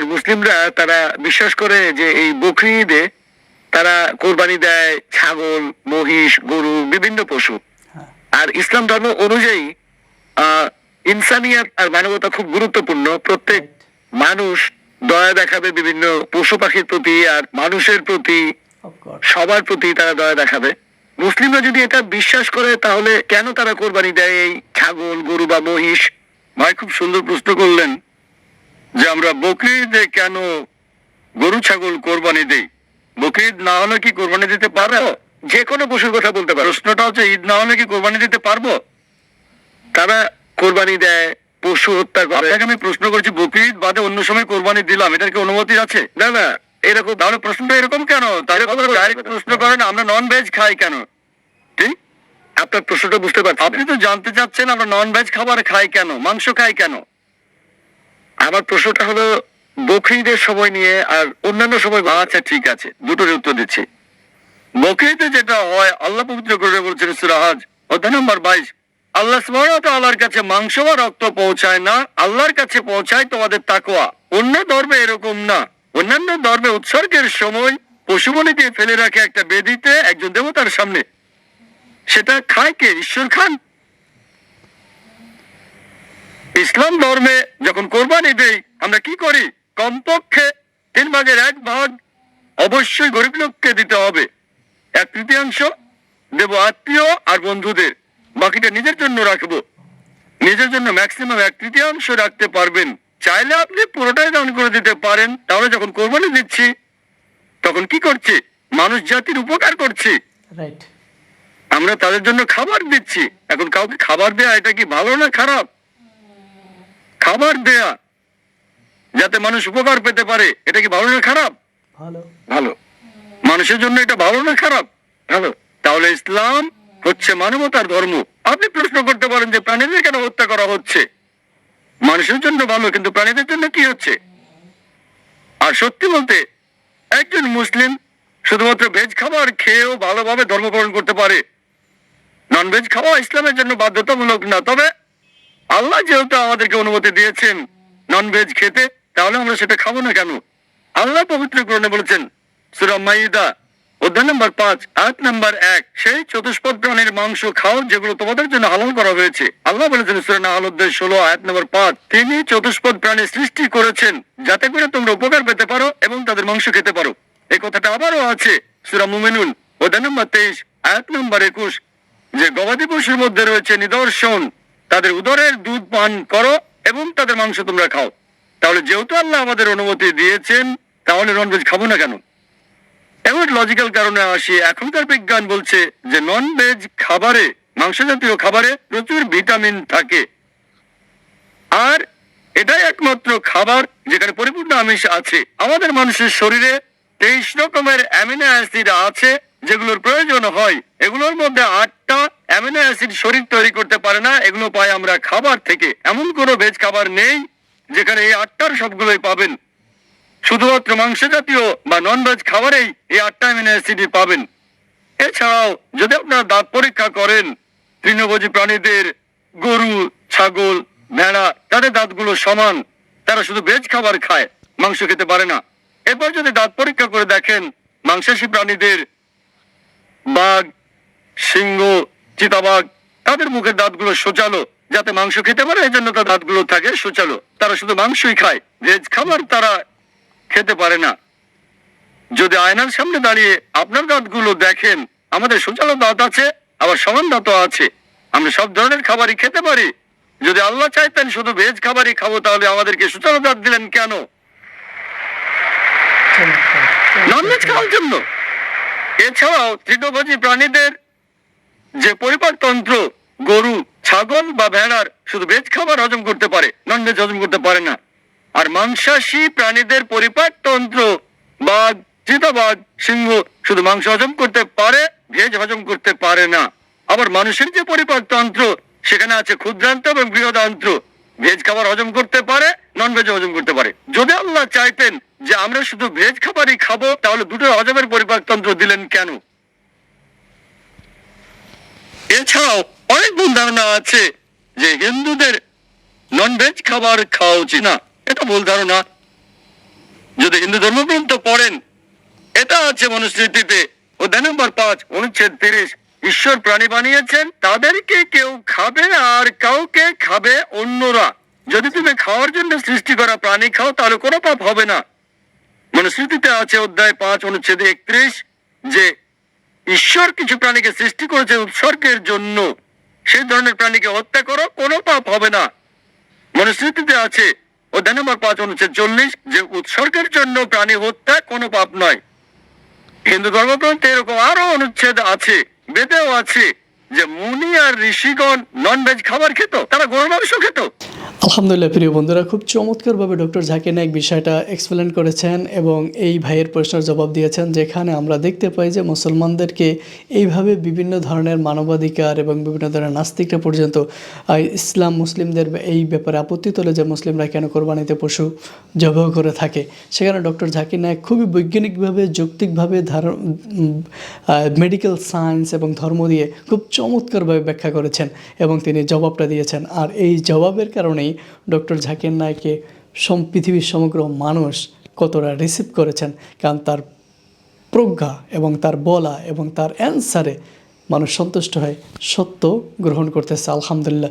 আর মুসলিমরা তারা বিশ্বাস করে যে এই বকরি ঈদে তারা কোরবানি দেয় ছাগল মহিষ গরু বিভিন্ন পশু। হ্যাঁ। আর ইসলাম ধর্ম অনুযায়ী ইনসানিয়াত আর মানবতা খুব গুরুত্বপূর্ণ। প্রত্যেক মানুষ দয়া দেখাবে বিভিন্ন পশু পাখির প্রতি আর মানুষের প্রতি সবার প্রতি তারা দয়া দেখাবে। মুসলিমরা যদি এটা বিশ্বাস করে তাহলে কেন তারা কোরবানি দেয়? এই ছাগল গরু বা মহিষ? ভাই খুব সুন্দর প্রশ্ন করলেন। যে আমরা বকরিদে কেন গরু ছাগল কোরবানি দেই বকরিদ না হলে কি কোরবানি দিতে পারো যে কোনো পশুর কথা বলতে পারো। প্রশ্নটা হচ্ছে ঈদ না হলে কি কোরবানি দিতে পারব? তারা কোরবানি দেয় পশু হত্যা করে। আপনাকে আমি প্রশ্ন করছি বকরিদ বাদে অন্য সময় কোরবানি দিলাম এটার কি অনুমতি আছে? না না এরকম তাহলে প্রশ্নটা এরকম কেন? তাহলে ডাইরেক্ট প্রশ্ন করেন আমরা নন ভেজ খাই কেন? ঠিক আপনার প্রশ্নটা বুঝতে পারছি আপনি তো জানতে চাচ্ছেন আমরা নন ভেজ খাবার খাই কেন? মাংস খাই কেন? আমার প্রশ্নটা হলো, বকরিদের সময় নিয়ে আর অন্যান্য সময় আচ্ছা ঠিক আছে দুটোর উত্তর দিচ্ছি। বকরিতে যেটা হয়, আল্লাহ পবিত্র করে বলছেন সুরাহাজ অধ্যায় নম্বর বাইশ, আল্লাহ আল্লাহর কাছে মাংস বা রক্ত পৌঁছায় না, আল্লাহর কাছে পৌঁছায় তোমাদের তাকোয়া অন্য ধর্মে এরকম না। অন্যান্য ধর্মে উৎসর্গের সময় পশুবলিকে ফেলে রাখে একটা বেদিতে একজন দেবতার সামনে। সেটা খায় কে? ঈশ্বর খান? ইসলাম ধর্মে যখন কোরবানি দেই আমরা কি করি? কমপক্ষে তিন ভাগের এক ভাগ অবশ্যই গরিব লোককে দিতে হবে। এক তৃতীয়াংশ দেব আত্মীয় আর বন্ধুদের। বাকিটা নিজের জন্য রাখব। নিজের জন্য ম্যাক্সিমাম এক তৃতীয়াংশ রাখতে পারবেন। চাইলে আপনি পুরোটাই দান করে দিতে পারেন। তাহলে যখন কোরবানি দিচ্ছি তখন কি করছি? মানুষ জাতির উপকার করছি। আমরা তাদের জন্য খাবার দিচ্ছি। এখন কাউকে খাবার দেয়া এটা কি ভালো না খারাপ? খাবার দেয়া যাতে মানুষ উপকার পেতে পারে এটা কি ভালো না খারাপ? ভালো। মানুষের জন্য এটা ভালো না খারাপ? ভালো। তাহলে ইসলাম হচ্ছে মানবতার ধর্ম। আপনি প্রশ্ন করতে পারেন যে প্রাণীদের কেন হত্যা করা হচ্ছে? মানুষের জন্য ভালো কিন্তু প্রাণীদের জন্য কি হচ্ছে? আর সত্যি বলতে একজন মুসলিম শুধুমাত্র ভেজ খাবার খেয়েও ভালোভাবে ধর্ম পালন করতে পারে। নন ভেজ খাওয়া ইসলামের জন্য বাধ্যতামূলক না তবে আল্লাহ যেহেতু আমাদেরকে অনুমতি দিয়েছেন নন ভেজ খেতে, তাহলে আমরা সেটা খাব না কেন? আল্লাহ পবিত্র করণে বলেছেন, সুরা মাইদা, অধ্যায় নম্বর পাঁচ, আয়াত নম্বর এক, সেই চতুষ্পদ প্রাণীর মাংস খাও যেগুলো তোমাদের জন্য হালাল করা হয়েছে। আল্লাহ বলেছেন সুরা নাহাল অধ্যায় ষোলো, আয়াত নম্বর পাঁচ, তিনি চতুষ্পদ প্রাণী সৃষ্টি করেছেন যাতে করে তোমরা উপকার পেতে পারো এবং তাদের মাংস খেতে পারো। এই কথাটা আবারও আছে সুরা মুমিনুল অধ্যায় নম্বর তেইশ, আয়াত নম্বর একুশ, যে গবাদি পশুর মধ্যে রয়েছে নিদর্শন। তাদের উদরের দুধ পান করো এবং তাদের মাংস তোমরা খাও। তাহলে যেহেতু আল্লাহ আমাদের অনুমতি দিয়েছেন, তাহলে ননভেজ খাব না কেন? এবার লজিক্যাল কারণে আসি এখনকার বিজ্ঞান বলছে যে নন ভেজ খাবারে মাংস জাতীয় খাবারে প্রচুর ভিটামিন থাকে। আর এটাই একমাত্র খাবার যেখানে পরিপূর্ণ আমিষ আছে। আমাদের মানুষের শরীরে তেইশ রকমের অ্যামিনো অ্যাসিড আছে, যেগুলোর প্রয়োজন হয়। এগুলোর মধ্যে আটটা অ্যামিনো অ্যাসিড শরীর তৈরি করতে পারে না, এগুলো পাই আমরা খাবার থেকে। এমন কোনো ভেজ খাবার নেই যেখানে এই আটটার সবগুলোই পাবেন। শুধুমাত্র মাংস জাতীয় বা নন ভেজ খাবারেই এই আটটা অ্যামিনো অ্যাসিডই পাবেন। এছাড়াও যদি আপনারা দাঁত পরীক্ষা করেন, তৃণভোজী প্রাণীদের গরু, ছাগল, ভেড়া, তাদের দাঁতগুলো সমান, তারা শুধু ভেজ খাবার খায়, মাংস খেতে পারে না। এরপর যদি দাঁত পরীক্ষা করে দেখেন, মাংসাশী প্রাণীদের বাঘ, সিংহ চিতাবাঘ তাদের মুখের দাঁতগুলো সোচালো যাতে মাংস খেতে পারে এই জন্য তার দাঁতগুলো থাকে সোচালো তারা শুধু মাংসই খায় ভেজ খাবার তারা খেতে পারে না। যদি আয়নার সামনে দাঁড়িয়ে আপনার দাঁতগুলো দেখেন আমাদের সুচালো দাঁত আছে আবার সমান দাঁতও আছে। আমরা সব ধরনের খাবারই খেতে পারি। যদি আল্লাহ চাইতেন শুধু ভেজ খাবারই খাব তাহলে আমাদেরকে সুচালো দাঁত দিলেন কেন? নন ভেজ খাওয়ার জন্য। এছাড়াও তৃণভোজী প্রাণীদের যে পরিপাক তন্ত্র গরু, ছাগল বা ভেড়ার শুধু ভেজ খাবার হজম করতে পারে নন ভেজ হজম করতে পারে না। আর মাংসাশী প্রাণীদের পরিপাক তন্ত্র বাঘ, চিতাবাঘ, সিংহ শুধু মাংস হজম করতে পারে, ভেজ হজম করতে পারে না। আবার মানুষের যে পরিপাক তন্ত্র সেখানে আছে ক্ষুদ্রান্ত এবং বৃহদান্ত্র ভেজ খাবার হজম করতে পারে নন ভেজ হজম করতে পারে। যদি আল্লাহ চাইতেন যে আমরা শুধু ভেজ খাবারই খাব, তাহলে দুটো হজমের পরিপাক তন্ত্র দিলেন কেন? এছাড়াও অনেক ভুল ধারণা আছে যে হিন্দুদের নন ভেজ খাবার খাওয়া উচিত না এটা ভুল ধারণা যদি হিন্দু ধর্মগ্রন্থ পড়েন এটা আছে মনুস্মৃতিতে অধ্যায় নম্বর পাঁচ অনুচ্ছেদ তিরিশ ঈশ্বর প্রাণী বানিয়েছেন তাদেরকে কেউ খাবে আর কাউকে খাবে অন্যরা যদি তুমি খাওয়ার জন্য সৃষ্টি করা প্রাণী খাও তাহলে কোনো পাপ হবে না মনুস্মৃতিতে আছে অধ্যায় পাঁচ অনুচ্ছেদ একত্রিশ যে ঈশ্বর কিছু প্রাণীকে সৃষ্টি করেছে উৎসর্গের জন্য। সেই ধরনের প্রাণীকে হত্যা করো, কোনো পাপ হবে না। মনুস্মৃতিতে আছে, অধ্যায় নম্বর পাঁচ, অনুচ্ছেদ চল্লিশ, যে উৎসর্গের জন্য প্রাণী হত্যা কোনো পাপ নয়। হিন্দু ধর্মগ্রন্থে এরকম আরও অনুচ্ছেদ আছে, বেদেও আছে, যে মুনি আর ঋষিগণ নন ভেজ খাবার খেত, তারা গরু মাংস খেত। আলহামদুলিল্লাহ প্রিয় বন্ধুরা, খুব চমৎকারভাবে ডক্টর জাকির নায়ক বিষয়টা এক্সপ্লেন করেছেন এবং এই ভাইয়ের প্রশ্নের জবাব দিয়েছেন, যেখানে আমরা দেখতে পাই যে মুসলমানদেরকে এইভাবে বিভিন্ন ধরনের মানবাধিকার এবং বিভিন্ন ধরনের নাস্তিকরা পর্যন্ত ইসলাম মুসলিমদের এই ব্যাপারে আপত্তি তোলে যে মুসলিমরা কেন কোরবানিতে পশু জবাহ করে থাকে। সেখানে ডক্টর জাকির নায়ক খুবই বৈজ্ঞানিকভাবে, যৌক্তিকভাবে ধার মেডিকেল সায়েন্স এবং ধর্ম দিয়ে খুব চমৎকারভাবে ব্যাখ্যা করেছেন এবং তিনি জবাবটা দিয়েছেন। আর এই জবাবের কারণেই ডক্টর ঝাকির নায়কে সম, পৃথিবীর সমগ্র মানুষ কতটা রিসিভ করেছেন? কারণ তার প্রজ্ঞা এবং তার বলা এবং তার অ্যান্সারে মানুষ সন্তুষ্ট হয়ে সত্য গ্রহণ করতেছে, আলহামদুলিল্লাহ।